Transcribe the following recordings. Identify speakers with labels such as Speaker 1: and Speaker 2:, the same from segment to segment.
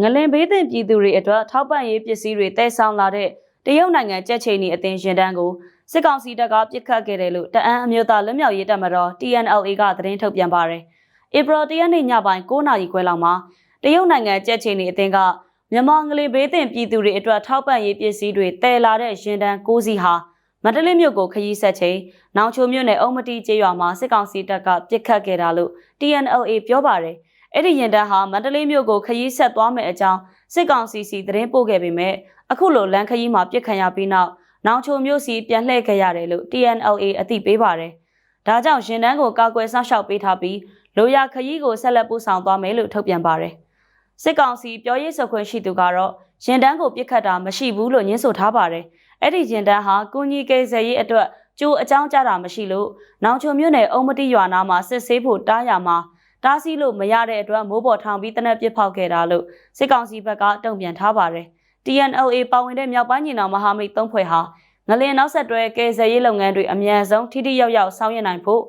Speaker 1: ငလင်ဘေးသင့်ပြည်သူတွေအတွက်ထောက်ပံ့ရေးပစ္စည်းတွေတည်ဆောင်လာတဲ့တရုတ်နိုင်ငံကြက်ချိန်နီအသင်းရင်တန်းကိုစစ်ကောင်စီတပ်ကပြစ်ခတ်ခဲ့တယ်လို့တအန်းအမျိုးသားလွတ်မြောက်ရေးတပ်မတော် TNLA ကသတင်းထုတ်ပြန်ပါတယ်။ဧပြီ၁ရက်နေ့ညပိုင်း9နာရီခွဲလောက်မှာတရုတ်နိုင်ငံကြက်ချိန်နီအသင်းကမြန်မာငလင်ဘေးသင့်ပြည်သူတွေအတွက်ထောက်ပံ့ရေးပစ္စည်းတွေတည်လာတဲ့ရင်တန်း6စီးဟာမန္တလေးမြို့ကိုခရီးဆက်ချိန်နောင်ချိုမြို့နယ်အုံမတီကျေးရွာမှာစစ်ကောင်စီတပ်ကပြစ်ခတ်ခဲ့တာလို့ TNLA ပြောပါတယ်။ အဲ့ဒီရင်တန်းဟာမန္တလေးမြို့ကိုခရီးဆက်သွားမယ်အကြောင်းစစ်ကောင်စီစီသတင်းပို့ခဲ့ပေမဲ့အခုလိုလမ်းခရီးမှာပြစ်ခံရပြီးနောက်နောင်ချိုမြို့စီပြန်လှည့်ခဲ့ရတယ်လို့ TNLA အသိပေးပါတယ်။ဒါကြောင့်ရင်တန်းကိုကာကွယ်စောင့်ရှောက်ပေးထားပြီးလိုရာခရီးကိုဆက်လက်ပို့ဆောင်သွားမယ်လို့ထုတ်ပြန်ပါတယ်။စစ်ကောင်စီပြောရေးဆိုခွင့်ရှိသူကတော့ရင်တန်းကိုပြစ်ခတ်တာမရှိဘူးလို့ညင်းဆိုထားပါတယ်။အဲ့ဒီရင်တန်းဟာကုညီကေဆယ်ရေးအတွက်ကြိုးအကြောင်းကြားတာမရှိလို့နောင်ချုံမြို့နယ်အုံမတိရွာနာမှာစစ်ဆေးဖို့တားရမှာ တားဆီးလို့မရတဲ့အတွက်မိုးပေါ်ထောင်ပြီးတနက်ပစ်ဖောက်ခဲ့တာလို့စစ်ကောင်စီဘက်ကတုံ့ပြန်ထားပါတယ်။ TNLA ပါဝင်တဲ့မြောက်ပိုင်းညီနောင်မဟာမိတ်သုံးဖွဲ့ဟာငလင်နောက်ဆက်တွဲကယ်ဆယ်ရေးလုပ်ငန်းတွေအမြန်ဆုံးထိထိရောက်ရောက်ဆောင်ရွက်နိုင်ဖို့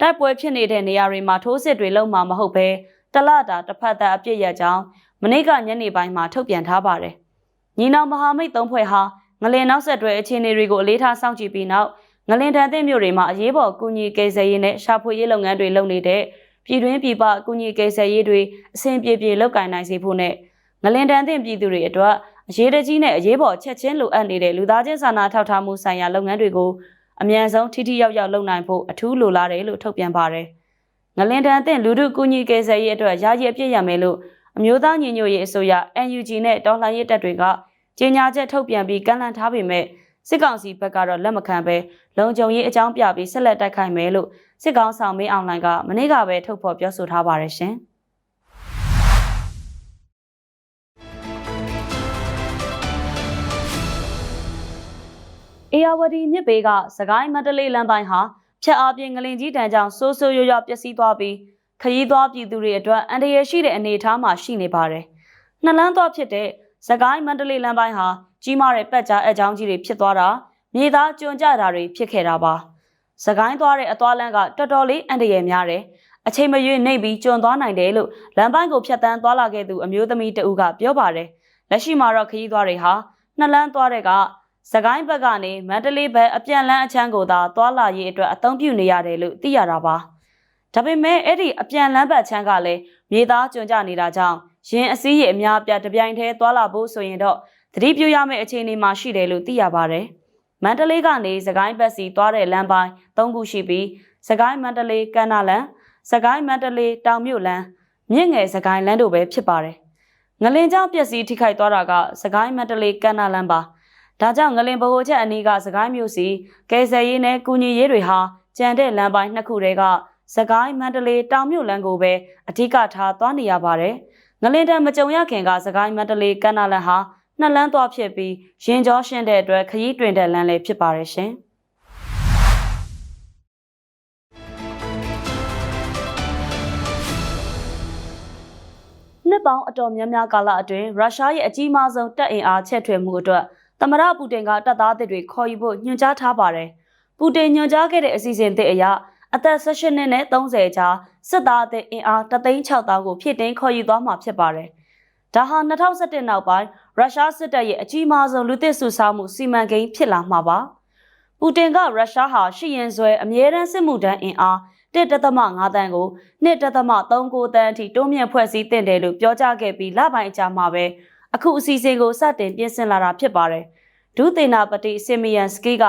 Speaker 1: တိုက်ပွဲဖြစ်နေတဲ့နေရာတွေမှာထိုးစစ်တွေလုပ်မှာမဟုတ်ဘဲတလတာတစ်ဖက်သက်အပြစ်ရကြောင်းမနေ့ကညနေပိုင်းမှာထုတ်ပြန်ထားပါတယ်။ညီနောင်မဟာမိတ်သုံးဖွဲ့ဟာငလင်နောက်ဆက်တွဲအခြေအနေတွေကိုအလေးထားစောင့်ကြည့်ပြီးနောက်ငလင်တန်တဲ့မြို့တွေမှာအရေးပေါ်ကူညီကယ်ဆယ်ရေးနဲ့ရှာဖွေရေးလုပ်ငန်းတွေလုပ်နေတဲ့ ပြည်တွင်းပြည်ပကူညီကယ်ဆယ်ရေးတွေအဆင်ပြေပြေလုပ်ကိုင်နိုင်စေဖို့နဲ့ငလင်တန်တဲ့ပြည်သူတွေအတွက်အရေးတကြီးနဲ့အရေးပေါ်ချက်ချင်းလိုအပ်နေတဲ့လူသားချင်းစာနာထောက်ထားမှုဆိုင်ရာလုပ်ငန်းတွေကိုအမြန်ဆုံးထိထိရောက်ရောက်လုပ်နိုင်ဖို့အထူးလိုလားတယ်လို့ထုတ်ပြန်ပါတယ်။ငလင်တန်တဲ့လူထုကူညီကယ်ဆယ်ရေးအတွက်ရာကြီးအပြည့်ရမယ်လို့အမျိုးသားညီညွတ်ရေးအစိုးရ NUG နဲ့တော်လှန်ရေးတပ်တွေကကြေညာချက်ထုတ်ပြန်ပြီးကန့်လန့်ထားပေမဲ့ စစ်ကောင်စီဘက်ကတော့လက်မခံဘဲလုံခြုံရေးအကြောင်းပြပြီးဆက်လက်တိုက်ခိုက်မယ်လို့စစ်ကောင်ဆောင်မင်းအောင်လှိုင်ကမနေ့ကပဲထုတ်ဖော်ပြောဆိုထားပါတယ်ရှင်။အေယာဝတီမြစ်ဘေးကစကိုင်းမန္တလေးလမ်းပိုင်းဟာဖြတ်အားပြင်းငလင်ကြီးတန်းကြောင့်စိုးစိုးရွရွပျက်စီးသွားပြီးခရီးသွားပြည်သူတွေအတွက်အန္တရာယ်ရှိတဲ့အနေအထားမှာရှိနေပါတယ်။နှလန်းသွားဖြစ်တဲ့စကိုင်းမန္တလေးလမ်းပိုင်းဟာ ကြီးမားတဲ့ပတ်ကြားအကြောင်းကြီးတွေဖြစ်သွားတာမြေသားကျွံကြတာတွေဖြစ်ခဲ့တာပါ။စကိုင်းသွားတဲ့အသွားလမ်းကတော်တော်လေးအန္တရာယ်များတယ်။အချိန်မရွေးနှိပ်ပြီးကျွံသွားနိုင်တယ်လို့လမ်းပိုင်းကိုဖြတ်တန်းသွားလာခဲ့သူအမျိုးသမီးတဦးကပြောပါတယ်။လက်ရှိမှာတော့ခရီးသွားတွေဟာနှစ်လမ်းသွားတဲ့ကစကိုင်းဘက်ကနေမန္တလေးဘက်အပြန်လန်းအချမ်းကိုသာသွားလာရေးအတွက်အသုံးပြုနေရတယ်လို့သိရတာပါ။ဒါပေမဲ့အဲ့ဒီအပြန်လန်းဘက်ချမ်းကလည်းမြေသားကျွံကြနေတာကြောင့်ရင်အစည်းရအများပြတပြိုင်တည်းသွားလာဖို့ဆိုရင်တော့ သတိပြုရမယ့်အခြေအနေမှာရှိတယ်လို့သိရပါတယ်။မန္တလေးကနေစကိုင်းဘက်စီသွားတဲ့လမ်းပိုင်း၃ခုရှိပြီးစကိုင်းမန္တလေးကန္နာလန်စကိုင်းမန္တလေးတောင်မြို့လမ်းမြင့်ငယ်စကိုင်းလမ်းတို့ပဲဖြစ်ပါတယ်။ငလင်ကြောင့်ပျက်စီးထိခိုက်သွားတာကစကိုင်းမန္တလေးကန္နာလန်ပါ။ဒါကြောင့်ငလင်ဗဟိုချက်အနီးကစကိုင်းမြို့စီကယ်ဆယ်ရေးနဲ့ကူညီရေးတွေဟာကြံတဲ့လမ်းပိုင်းနှစ်ခုတည်းကစကိုင်းမန္တလေးတောင်မြို့လမ်းကိုပဲအဓိကထားသွားနေရပါတယ်။ငလင်တံမကြုံရခင်ကစကိုင်းမန္တလေးကန္နာလန်ဟာ နှစ်လမ်းသွားဖြစ်ပြီးရင်ကြောရှင်းတဲ့အတွက်ခရီးတွင်တဲ့လမ်းလည်းဖြစ်ပါရဲ့ရှင်။နှစ်ပေါင်းအတော်များများကာလအတွင်းရုရှားရဲ့အကြီးမားဆုံးတပ်အင်အားချဲ့ထွင်မှုအတွက်သမရပူတင်ကတပ်သားတွေခေါ်ယူဖို့ညွှန်ကြားထားပါတယ်။ပူတင်ညွှန်ကြားခဲ့တဲ့အစီအစဉ်သစ်အရအသက်18နှစ်နဲ့30ကြားစစ်သားအင်အား3,600ကိုဖြည့်တင်းခေါ်ယူသွားမှာဖြစ်ပါတယ်။ဒါဟာ2017နောက်ပိုင်း ရုရှားစစ်တပ်ရဲ့အကြီးမားဆုံးလူသစ်စုဆောင်းမှုစီမံကိန်းဖြစ်လာမှာပါ။ပူတင်ကရုရှားဟာရှိရင်ဆွဲအမြဲတမ်းစစ်မှုထမ်းအင်အား1.5တန်းကို2.39တန်းအထိတိုးမြင့်ဖွဲ့စည်းတင်တယ်လို့ပြောကြားခဲ့ပြီးလပိုင်းအကြာမှာပဲအခုအစီအစဉ်ကိုစတင်ပြင်ဆင်လာတာဖြစ်ပါတယ်။ဒုသေနာပတိဆီမီယန်စကီက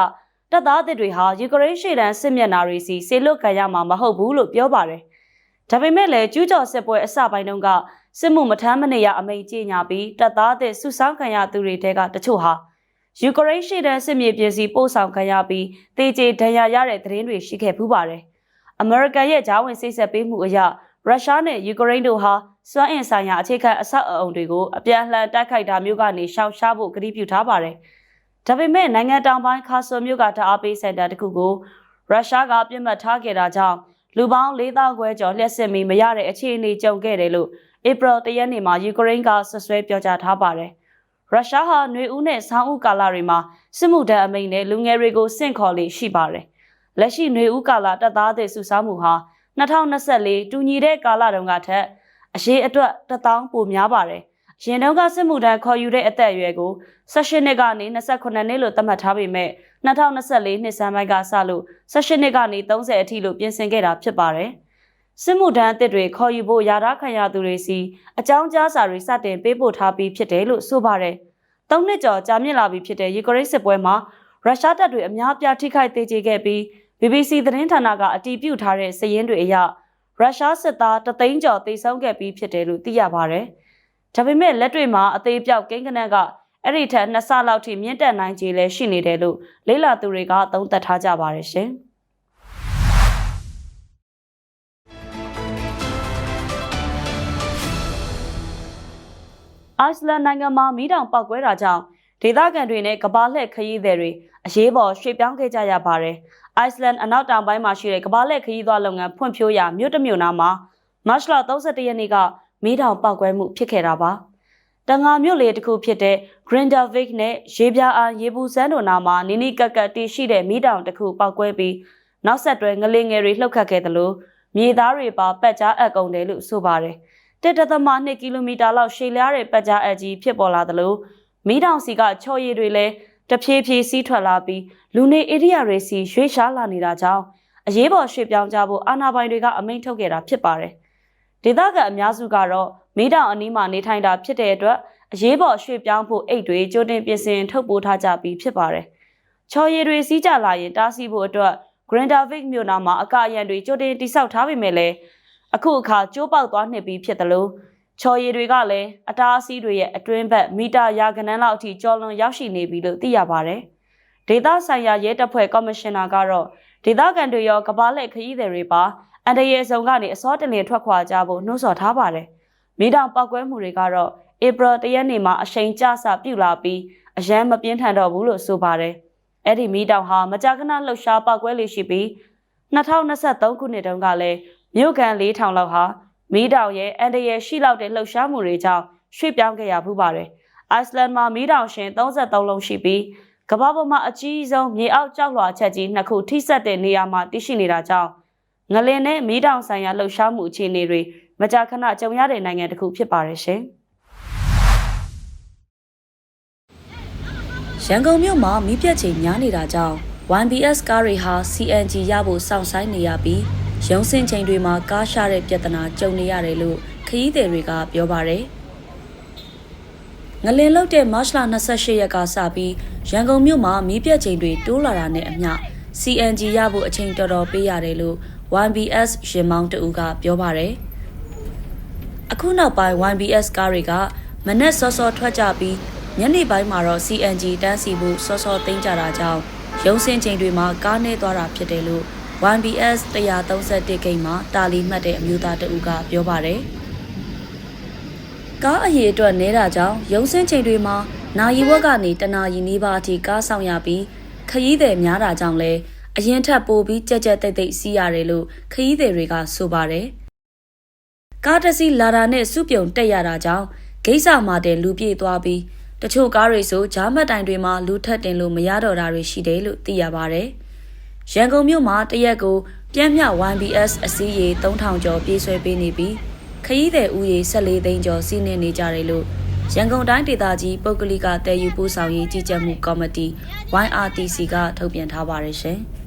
Speaker 1: တပ်သားတွေဟာယူကရိန်းရှေ့တန်းစစ်မျက်နှာတွေစီဆေလွတ်ခံရမှာမဟုတ်ဘူးလို့ပြောပါတယ်။ဒါပေမဲ့လည်းကျူးကျော်စစ်ပွဲအစပိုင်းတုန်းက စစ်မှုမထမ်းမနေရအမိန့်ကြေညာပြီးတပ်သားအသစ်စုဆောင်းခံရသူတွေတဲကတချို့ဟာယူကရိန်းရှေ့တန်းစစ်မြေပြင်စီပို့ဆောင်ခံရပြီးတေကျေဒဏ်ရာရတဲ့သတင်းတွေရှိခဲ့ပူးပါတယ်။အမေရိကန်ရဲ့ဂျာဝင်စိတ်ဆက်ပေးမှုအရရုရှားနဲ့ယူကရိန်းတို့ဟာစွမ်းအင်ဆိုင်ရာအခြေခံအဆောက်အအုံတွေကိုအပြန်အလှန်တိုက်ခိုက်တာမျိုးကနေရှောင်ရှားဖို့ကတိပြုထားပါတယ်။ဒါပေမဲ့နိုင်ငံတောင်ပိုင်းခါဆိုမြို့ကတအားပေးစင်တာတစ်ခုကိုရုရှားကပြစ်မှတ်ထားခဲ့တာကြောင့်လူပေါင်း၄000ခွဲကျော်လျှက်စစ်မီမရတဲ့အခြေအနေကြုံခဲ့တယ်လို့ ဧပြီတရက်နေ့မှာယူကရိန်းကဆွဆွဲပြောကြားထားပါတယ်။ရုရှားဟာຫນွေဦးနဲ့ဆောင်းဦးကာလတွေမှာစစ်မှုထမ်းအမိန့်နဲ့လူငယ်တွေကိုစင့်ခေါ်လေရှိပါတယ်။လက်ရှိຫນွေဦးကာလတပ်သားတွေစုဆောင်းမှုဟာ2024တူညီတဲ့ကာလတုန်းကထက်အရေးအတွက်1000ပိုများပါတယ် ရင်တုန်းကစစ်မှုထမ်းခေါ်ယူတဲ့အသက်အရွယ်ကို18နှစ်ကနေ28နှစ်လို့သတ်မှတ်ထားပေမဲ့2024နှစ်စမ်းပိုင်းကစလို့18နှစ်ကနေ30အထိလို့ပြင်ဆင်ခဲ့တာဖြစ်ပါတယ်။ စစ်မှုထမ်းအသစ်တွေခေါ်ယူဖို့ယာရခံရသူတွေစီအကြောင်းကြားစာတွေစတင်ပေးပို့ထားပြီးဖြစ်တယ်လို့ဆိုပါတယ်။သုံးနှစ်ကျော်ကြာမြင့်လာပြီဖြစ်တဲ့ယူကရိန်းစစ်ပွဲမှာရုရှားတပ်တွေအများအပြားထိခိုက်သေးကျေခဲ့ပြီး BBC သတင်းဌာနကအတည်ပြုထားတဲ့စာရင်းတွေအရရုရှားစစ်သားတသိန်းကျော်သေဆုံးခဲ့ပြီးဖြစ်တယ်လို့သိရပါတယ်။ဒါပေမဲ့လက်တွေ့မှာအသေးပြောက်ကိန်းကနက်ကအဲ့ဒီထက်နှစ်ဆလောက်ထိမြင့်တက်နိုင်ခြေလည်းရှိနေတယ်လို့လေ့လာသူတွေကသုံးသပ်ထားကြပါတယ်ရှင်။ Iceland နိုင်ငံမှာမီးတောင်ပောက်ကွဲတာကြောင့်ဒေသခံတွေနဲ့ကဘာလှည့်ခရီးသည်တွေအရေးပေါ်ရွှေ့ပြောင်းခဲ့ကြရပါတယ်။ Iceland အနောက်တောင်ပိုင်းမှာရှိတဲ့ကဘာလှည့်ခရီးသွားလုပ်ငန်းဖွံ့ဖြိုးရာမြို့တစ်မြို့နာမှာမတ်လ31ရက်နေ့ကမီးတောင်ပောက်ကွဲမှုဖြစ်ခဲ့တာပါ။တန်ငါမြို့လေတစ်ခုဖြစ်တဲ့ Grindavik နဲ့ရေပြာအားရေပူစမ်းတို့နာမှာနီနီကက်ကက်တည်ရှိတဲ့မီးတောင်တစ်ခုပောက်ကွဲပြီးနောက်ဆက်တွဲငလင်ငယ်တွေလှုပ်ခတ်ခဲ့သလိုမြေသားတွေပါပက်ကြားအပ်ကုန်တယ်လို့ဆိုပါတယ်။ တစ်တသမ2ကီလိုမီတာလောက်ရှည်လျားတဲ့ပက်ကြားအပ်ကြီးဖြစ်ပေါ်လာသလိုမီးတောင်စီကချော်ရည်တွေလည်းတဖြည်းဖြည်းစီးထွက်လာပြီးလူနေဧရိယာတွေစီရွှေ့ရှားလာနေတာကြောင့်အရေးပေါ်ရွှေ့ပြောင်းကြဖို့အာဏာပိုင်တွေကအမိန့်ထုတ်ခဲ့တာဖြစ်ပါတယ်။ဒေသခံအများစုကတော့မီးတောင်အနီးမှာနေထိုင်တာဖြစ်တဲ့အတွက်အရေးပေါ်ရွှေ့ပြောင်းဖို့အိတ်တွေကြိုတင်ပြင်ဆင်ထုတ်ပိုးထားကြပြီးဖြစ်ပါတယ်။ချော်ရည်တွေစီးကြလာရင်တားဆီးဖို့အတွက် Grindavik မြို့နာမှာအကာအရံတွေကြိုတင်တိစောက်ထားပေမဲ့လည်း အခုအခါကျိုးပေါက်သွားနှစ်ပြီးဖြစ်တယ်လို့ချော်ရည်တွေကလည်းအတားအဆီးတွေရဲ့အတွင်းဘက်မီတာရာကနန်းလောက်အထိကျော်လွန်ရောက်ရှိနေပြီလို့သိရပါတယ်။ဒေသဆိုင်ရာရဲတပ်ဖွဲ့ကော်မရှင်နာကတော့ဒေသခံတွေရောကဘာလက်ခရီးသည်တွေပါအန်တရေစုံကနေအစောတလင်ထွက်ခွာကြဖို့နှိုးဆော်ထားပါတယ်။မိတောင်ပောက်ကွဲမှုတွေကတော့ဧပြီတရက်နေ့မှာအချိန်ကျဆပြုလာပြီးအရန်မပြင်းထန်တော့ဘူးလို့ဆိုပါတယ်။အဲ့ဒီမိတောင်ဟာမကြာခဏလှုပ်ရှားပောက်ကွဲလေးရှိပြီး2023ခုနှစ်တုန်းကလည်း မြို့ကန်4000လောက်ဟာမီးတောင်ရဲ့အန်တရယ်ရှိလောက်တဲ့လှုပ်ရှားမှုတွေကြောင့်ရွှေ့ပြောင်းခဲ့ရဖူးပါတယ်။အိုက်စလန်မှာမီးတောင်ရှင်33လုံးရှိပြီးကမ္ဘာပေါ်မှာအကြီးဆုံးမြေအောက်ကျောက်လွှာချက်ကြီးနှစ်ခုထိစပ်တဲ့နေရာမှာတည်ရှိနေတာကြောင့်ငလင်နဲ့မီးတောင်ဆိုင်ရာလှုပ်ရှားမှုအခြေအနေတွေမကြာခဏကြုံရတဲ့နိုင်ငံတစ်ခုဖြစ်ပါတယ်ရှင်။ရန်ကုန်မြို့မှာမီးပြတ်ချိန်များနေတာကြောင့် 1BS ကားတွေဟာ CNG ရဖို့စောင့်ဆိုင်းနေရပြီး ရုံးစင်ချိန်တွေမှာကားရှာတဲ့ပြဿနာကြုံနေရတယ်လို့ခရီးသည်တွေကပြောပါတယ်။ငလင်လောက်တဲ့မတ်လ28ရက်ကစပြီးရန်ကုန်မြို့မှာမီးပြတ်ချိန်တွေတိုးလာတာနဲ့အမျှ CNG ရဖို့အချိန်တော်တော်ပေးရတယ်လို့ 1BS ရင်မောင်းတူကပြောပါတယ်။အခုနောက်ပိုင်း 1BS ကားတွေကမနက်စောစောထွက်ကြပြီးညနေပိုင်းမှာတော့ CNG တန်းစီဖို့စောစောသိမ်းကြတာကြောင့်ရုံးစင်ချိန်တွေမှာကားနှဲသွားတာဖြစ်တယ်လို့ 1BS 131ဂိတ်မှာတာလီမှတ်တဲ့အမျိုးသားတဦးကပြောပါတယ်။ကားအရေးအတွက်နဲတာကြောင့်ရုံးစင်းချိန်တွေမှာနာရီဝက်ကနေတနာရီနီးပါးအထိကားဆောင်ရပြီးခရီးသည်များတာကြောင့်လဲအရင်ထက်ပိုပြီးကြက်ကြက်တိတ်တိတ်စီးရတယ်လို့ခရီးသည်တွေကဆိုပါတယ်။ကားတစ်စီးလာတာနဲ့စုပြုံတက်ရတာကြောင့်ဂိတ်စာမှာတင်လူပြေးသွားပြီးတချို့ကားတွေဆိုဂျားမတ်တိုင်တွေမှာလူထက်တင်လို့မရတော့တာတွေရှိတယ်လို့သိရပါတယ်။ ရန်ကုန်မြို့မှာတရက်ကိုပြန့်မြ YBS အစည်းအရေ3000ကျော်ပြေးဆွဲပေးနေပြီးခရီးသည်ဦးရေ14သိန်းကျော်စီးနှင်းနေကြတယ်လို့ရန်ကုန်တိုင်းဒေသကြီးပုဂ္ဂလိကတည်ယူပို့ဆောင်ရေးကြီးကြပ်မှုကော်မတီ YRTC ကထုတ်ပြန်ထားပါတယ်ရှင်။